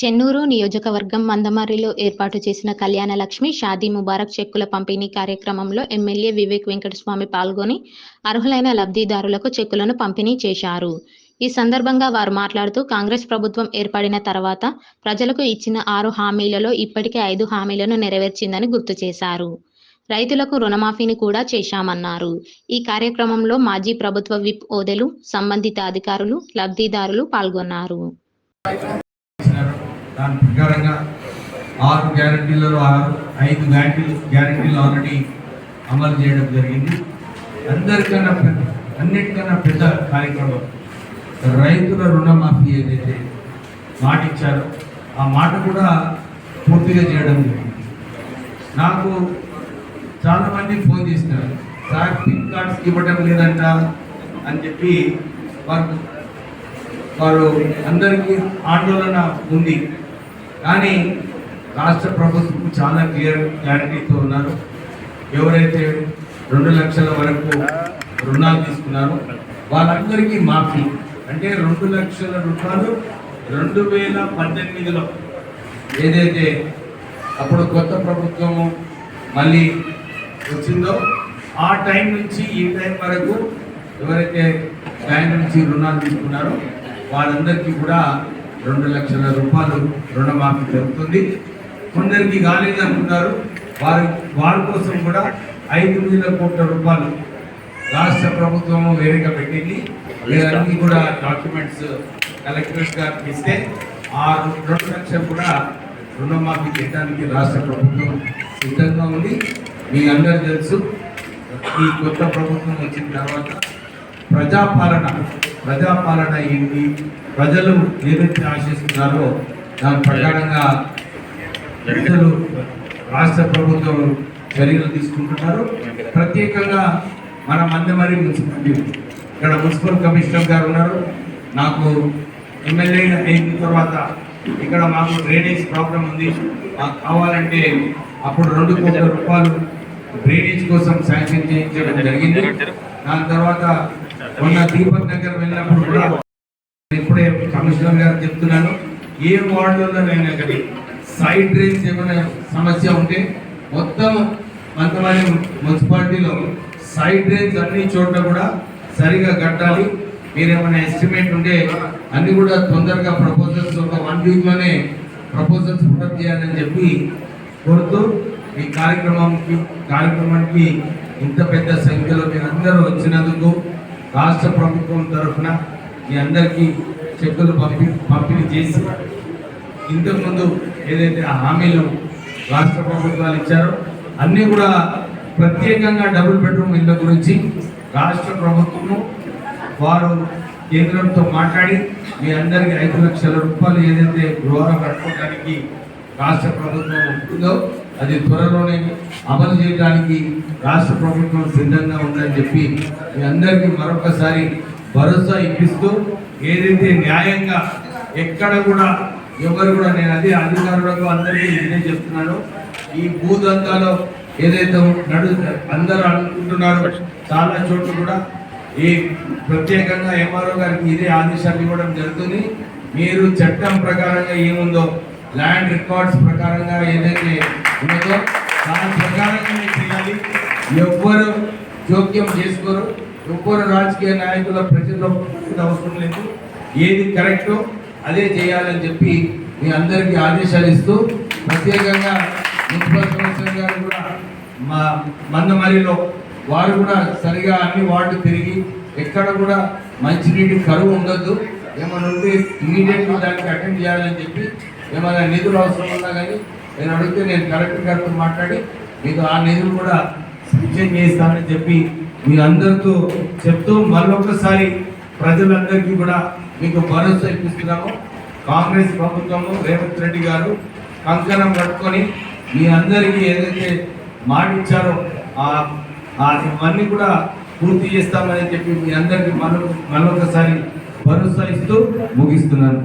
చెన్నూరు నియోజకవర్గం మందమర్రిలో ఏర్పాటు చేసిన కళ్యాణ లక్ష్మి షాదీ ముబారక్ చెక్కుల పంపిణీ కార్యక్రమంలో ఎమ్మెల్యే వివేక్ వెంకటస్వామి పాల్గొని అర్హులైన లబ్ధిదారులకు చెక్కులను పంపిణీ చేశారు. ఈ సందర్భంగా వారు మాట్లాడుతూ కాంగ్రెస్ ప్రభుత్వం ఏర్పడిన తర్వాత ప్రజలకు ఇచ్చిన ఆరు హామీలలో ఇప్పటికే ఐదు హామీలను నెరవేర్చిందని గుర్తు చేశారు. రైతులకు రుణమాఫీని కూడా చేశామన్నారు. ఈ కార్యక్రమంలో మాజీ ప్రభుత్వ విప్ ఓదెలు సంబంధిత అధికారులు లబ్ధిదారులు పాల్గొన్నారు. దాని ప్రకారంగా ఆరు గ్యారంటీలలో ఆరు ఐదు గ్యారంటీలు గ్యారంటీలు ఆల్రెడీ అమలు చేయడం జరిగింది. అందరికన్నా పెద్ద అన్నిటికన్నా పెద్ద కార్యక్రమం. రైతుల రుణమాఫీ ఏదైతే మాట ఇచ్చారో ఆ మాట కూడా పూర్తిగా చేయడం జరిగింది. నాకు చాలామంది ఫోన్ చేసినారు సార్ పిన్ కార్డ్స్ ఇవ్వడం లేదంట అని చెప్పి వారు వారు అందరికీ ఆందోళన ఉంది. కానీ రాష్ట్ర ప్రభుత్వం చాలా క్లియర్ క్లారిటీతో ఉన్నారు. ఎవరైతే రెండు లక్షల వరకు రుణాలు తీసుకున్నారో వాళ్ళందరికీ మాఫీ. అంటే రెండు లక్షల రూపాయలు రెండు వేల పద్దెనిమిదిలో ఏదైతే అప్పుడు కొత్త ప్రభుత్వము మళ్ళీ వచ్చిందో ఆ టైం నుంచి ఈ టైం వరకు ఎవరైతే బ్యాంక్ నుంచి రుణాలు తీసుకున్నారో వాళ్ళందరికీ కూడా రెండు లక్షల రూపాయలు రుణమాఫీ జరుగుతుంది. కొందరికి కాలేదు అనుకున్నారు వారి వారి కోసం కూడా ఐదు వేల కోట్ల రూపాయలు రాష్ట్ర ప్రభుత్వం వేరేగా పెట్టింది. వీళ్ళన్నీ కూడా డాక్యుమెంట్స్ కలెక్టరేట్ గారికి ఇస్తే ఆ రెండు లక్షలు కూడా రుణమాఫీ చేయడానికి రాష్ట్ర ప్రభుత్వం సిద్ధంగా ఉంది. మీ అందరూ తెలుసు ఈ కొత్త ప్రభుత్వం వచ్చిన తర్వాత ప్రజాపాలన ప్రజాపాలన ఏంటి ప్రజలు ఏదైతే ఆశిస్తున్నారో దాని ప్రకారంగా ప్రజలు రాష్ట్ర ప్రభుత్వం చర్యలు తీసుకుంటున్నారు. ప్రత్యేకంగా మన మందమరి మున్సిపాలిటీ ఇక్కడ మున్సిపల్ కమిషనర్ గారు ఉన్నారు. నాకు ఎమ్మెల్యే అయిన తర్వాత ఇక్కడ మాకు డ్రైనేజ్ ప్రాబ్లం ఉంది. మాకు కావాలంటే అప్పుడు రెండు కోట్ల రూపాయలు డ్రైనేజ్ కోసం శాంక్షన్ చేయించడం జరిగింది. దాని తర్వాత మొన్న దీపక్ నగర్ వెళ్ళినప్పుడు కూడా ఇప్పుడే కమిషనర్ గారు చెప్తున్నాను ఏ వార్డులోనైనా కానీ సైడ్ డ్రైన్స్ ఏమైనా సమస్య ఉంటే మొత్తం మంతమని మున్సిపాలిటీలో సైడ్ డ్రైన్స్ అన్ని చోట్ల కూడా సరిగా కట్టాలి. మీరేమైనా ఎస్టిమేట్ ఉంటే అన్ని కూడా తొందరగా ప్రపోజల్స్ ఒక వన్ వీక్లోనే ప్రపోజల్స్ పూర్తి చేయాలని చెప్పి కోరుతూ ఈ కార్యక్రమంకి కార్యక్రమానికి ఇంత పెద్ద సంఖ్యలో మీరందరూ అందరూ వచ్చినందుకు రాష్ట్ర ప్రభుత్వం తరఫున మీ అందరికీ చెక్కులు పంపి పంపిణీ చేసి ఇంతకుముందు ఏదైతే హామీలు రాష్ట్ర ప్రభుత్వాలు ఇచ్చారో అన్నీ కూడా ప్రత్యేకంగా డబుల్ బెడ్రూమ్ ఇళ్ళ గురించి రాష్ట్ర ప్రభుత్వము వారు కేంద్రంతో మాట్లాడి మీ అందరికీ ఐదు లక్షల రూపాయలు ఏదైతే గృహాలు కట్టుకోవడానికి రాష్ట్ర ప్రభుత్వం ఉంటుందో అది త్వరలోనే అమలు చేయడానికి రాష్ట్ర ప్రభుత్వం సిద్ధంగా ఉందని చెప్పి మీ అందరికీ మరొకసారి భరోసా ఇప్పిస్తూ ఏదైతే న్యాయంగా ఎక్కడ కూడా ఎవరు కూడా నేను అదే అధికారులకు అందరికీ ఇదే చెప్తున్నాను. ఈ భూదంతాలో ఏదైతే నడు అందరూ అనుకుంటున్నారో చాలా చోట్ల కూడా ఈ ప్రత్యేకంగా ఎంఆర్ఓ గారికి ఇదే ఆదేశాలు ఇవ్వడం జరుగుతుంది. మీరు చట్టం ప్రకారంగా ఏముందో ల్యాండ్ రికార్డ్స్ ప్రకారంగా ఏదైతే ఉన్నదో దాని ప్రకారంగానే చేయాలి. ఎవ్వరు జోక్యం చేసుకోరు. ఎవ్వరు రాజకీయ నాయకుల ప్రజల్లో అవసరం లేదు. ఏది కరెక్టో అదే చేయాలని చెప్పి మీ అందరికీ ఆదేశాలు ఇస్తూ ప్రత్యేకంగా మున్సిపల్ కమిషనర్ గారు కూడా మా మందమరిలో వారు కూడా సరిగా అన్ని వార్డు తిరిగి ఎక్కడ కూడా మంచినీటి కరువు ఉండొద్దు. ఏమైనా ఉంటే ఇమీడియట్గా దానికి అటెండ్ చేయాలని చెప్పి ఏమైనా నిధులు అవసరం ఉన్నా కానీ నేను అడిగితే నేను కలెక్టర్ గారితో మాట్లాడి మీకు ఆ నిధులు కూడా సూచన చేస్తామని చెప్పి మీ అందరితో చెప్తూ మరొకసారి ప్రజలందరికీ కూడా మీకు భరోసా ఇప్పిస్తున్నాము. కాంగ్రెస్ ప్రభుత్వము రేవంత్ రెడ్డి గారు కంకణం కట్టుకొని మీ అందరికీ ఏదైతే మాట ఇచ్చారో అవన్నీ కూడా పూర్తి చేస్తామని చెప్పి మీ అందరికీ మరొక మరొకసారి భరోసా ఇస్తూ ముగిస్తున్నాను.